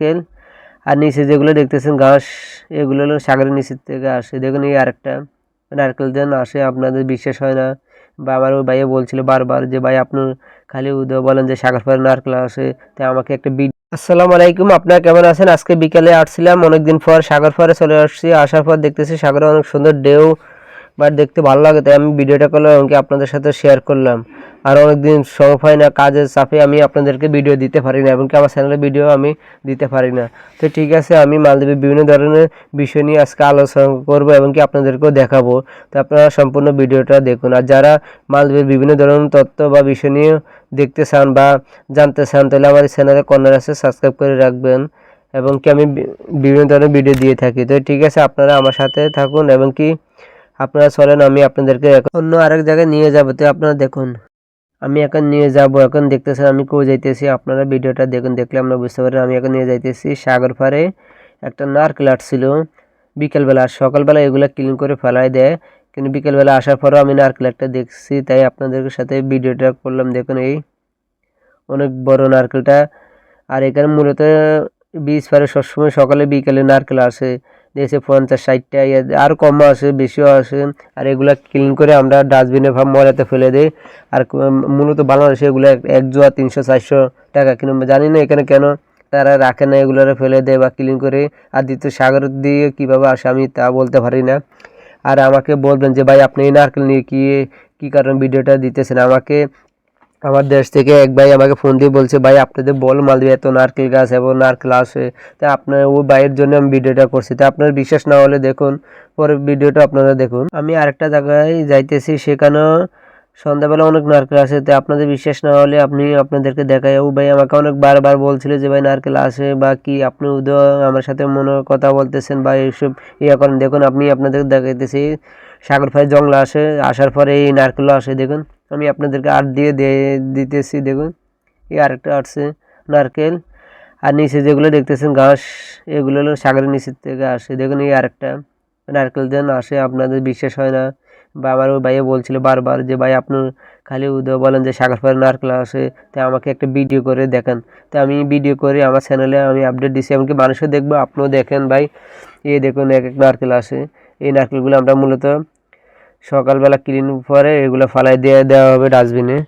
নারকেল আর নিচে যেগুলো দেখতেছেন ঘাস, এগুলো হলো সাগরের নিচের থেকে আসে। দেখুন এই আরেকটা নারকেল যেন আসে, আপনাদের বিশ্বাস হয় না। বা আমার ওই ভাইয়া বলছিল বারবার যে, ভাই আপনি খালি উদয় বলেন যে, সাগর পরে নারকেল আসে, তাই আমাকে একটা বি আসসালামু আলাইকুম, আপনারা কেমন আছেন? আজকে বিকালে আসছিলাম, অনেকদিন পর সাগর পরে চলে আসছি। আসার পর দেখতেছি সাগরে অনেক সুন্দর ঢেউ। বাট দেখতে ভালো লাগে, তাই আমি ভিডিওটা করলাম এমনকি আপনাদের সাথে শেয়ার করলাম। আর অনেকদিন সময় পাই না, কাজের চাপে আমি আপনাদেরকে ভিডিও দিতে পারি না, এমনকি আমার চ্যানেলে ভিডিও আমি দিতে পারি না। তো ঠিক আছে, আমি মালদ্বীপের বিভিন্ন ধরনের বিষয় নিয়ে আজকে আলোচনা করব এমনকি আপনাদেরকেও দেখাবো। তো আপনারা সম্পূর্ণ ভিডিওটা দেখুন। আর যারা মালদ্বীপের বিভিন্ন ধরনের তথ্য বা বিষয় নিয়ে দেখতে চান বা জানতে চান, তাহলে আমার চ্যানেলে কর্নার আছে সাবস্ক্রাইব করে রাখবেন এবং কি আমি বিভিন্ন ধরনের ভিডিও দিয়ে থাকি। তো ঠিক আছে, আপনারা আমার সাথে থাকুন এবং কি আপনারা চলেন, আমি আপনাদেরকে অন্য আরেক জায়গায় নিয়ে যাব। তো আপনারা দেখুন, আমি এখন নিয়ে যাব, এখন দেখতেছেন আমি কই যাইতেছি। আপনারা ভিডিওটা দেখুন, দেখলে আমরা বুঝতে পারেন আমি এখন নিয়ে যাইতেছি সাগর পাড়ে একটা নারকেল ছিল। বিকেলবেলা আর সকালবেলা এগুলো ক্লিন করে ফেলাই দেয়। কিন্তু বিকেলবেলা আসার পরেও আমি নারকেল একটা দেখছি, তাই আপনাদের সাথে ভিডিওটা করলাম। দেখুন এই অনেক বড় নারকেলটা। আর এখানে মূলত বীজ পারে সবসময় সকালে বিকেলে নারকেল আসে। দেখছে পঞ্চাশ ষাটটা আর কমও আসে বেশিও আসে আর এগুলা ক্লিন করে আমরা ডাস্টবিনে ভাব ময়লাতে ফেলে দিই। আর মূলত বাংলাদেশে এগুলো এক- জোয়া তিনশো, চারশো টাকা কিন্তু জানি না এখানে কেন তারা রাখে না, এগুলোরে ফেলে দেয় বা ক্লিন করে। আর দ্বিতীয় সাগর দিয়ে কীভাবে আসে আমি তা বলতে পারি না। আর আমাকে বলবেন যে, ভাই, আপনি এই নারকেল নিয়ে কি, কী কারণে ভিডিওটা দিতেছেন? আমাকে আমার দেশ থেকে এক ভাই আমাকে ফোন দিয়ে বলছে, ভাই, আপনাদের বল মালদ্বীপে এত নারকেল গাছ এবং নারকেল আসে তা আপনার ওই ভাইয়ের জন্য আমি ভিডিওটা করছি। তা আপনার বিশ্বাস না হলে দেখুন পরে ভিডিওটা আপনারা দেখুন। আমি আরেকটা জায়গায় যাইতেছি সেখানেও সন্ধ্যাবেলা অনেক নারকেল আসে তো আপনাদের বিশ্বাস না হলে আপনি আপনাদেরকে দেখাই। ও ভাই আমাকে অনেক বারবার বলছিল যে, ভাই, নারকেল আসে বা কি, আপনি উদয় আমার সাথে মনে কথা বলতেছেন বা এইসব ইয়ে করেন। দেখুন আপনি আপনাদের দেখাইতেছি, সাগর ফাই জংলা আসে, আসার পরে এই নারকেলও আসে দেখুন। আমি আপনাদেরকে আট দিয়ে দিতেছি, দেখুন। এই আরেকটা আসছে নারকেল। আর নিচে যেগুলো দেখতেছেন ঘাস, এগুলো হলো সাগরের নিচের থেকে আসে। দেখুন এই আরেকটা নারকেল যেন আসে, আপনাদের বিশ্বাস হয় না। বা আমার ওই ভাইয়া বলছিল বারবার যে, ভাই আপনি খালি উদয় বলেন যে, সাগর পরে নারকেল আসে, তাই আমাকে একটা ভিডিও করে দেখান। তো আমি ভিডিও করে আমার চ্যানেলে আমি আপডেট দিছি। এমনকি মানুষও দেখব, আপনিও দেখেন ভাই। এই দেখুন এক এক নারকেল আসে। এই নারকেলগুলো আমরা মূলত সকালবেলা ক্লিন পরে এগুলো ফালাই দিয়ে দেওয়া হবে ডাস্টবিনে।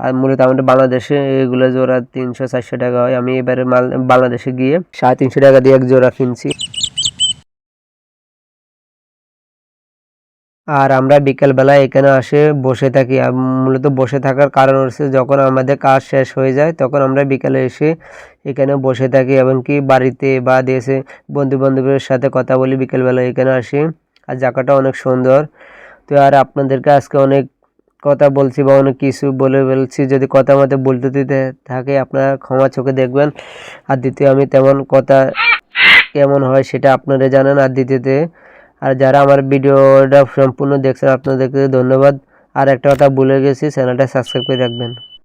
আর মূলত আমাদের বাংলাদেশে এগুলো জোড়া তিনশো চারশো টাকা হয়। আমি এবারে মাল বাংলাদেশে গিয়ে সাড়ে তিনশো টাকা দিয়ে এক জোড়া কিনছি। আর আমরা বিকেলবেলা এখানে আসে বসে থাকি। মূলত বসে থাকার কারণ হচ্ছে যখন আমাদের কাজ শেষ হয়ে যায়, তখন আমরা বিকেলে এসে এখানে বসে থাকি এমনকি বাড়িতে বা দেশে বন্ধু বান্ধবের সাথে কথা বলি। বিকেলবেলা এখানে আসি। আর জায়গাটা অনেক সুন্দর। তো আর আপনাদেরকে আজকে অনেক কথা বলছি বা অনেক কিছু বলে বলছি যদি কথা মতো বলতে দিতে থাকে, আপনারা ক্ষমা চোখে দেখবেন। আর দ্বিতীয়, আমি তেমন কথা কেমন হয় সেটা আপনারা জানেন। আর দ্বিতীয়তে, আর যারা আমার ভিডিওটা সম্পূর্ণ দেখছেন, আপনাদেরকে ধন্যবাদ। আর একটা কথা ভুলে গেছি, চ্যানেলটা সাবস্ক্রাইব করে রাখবেন।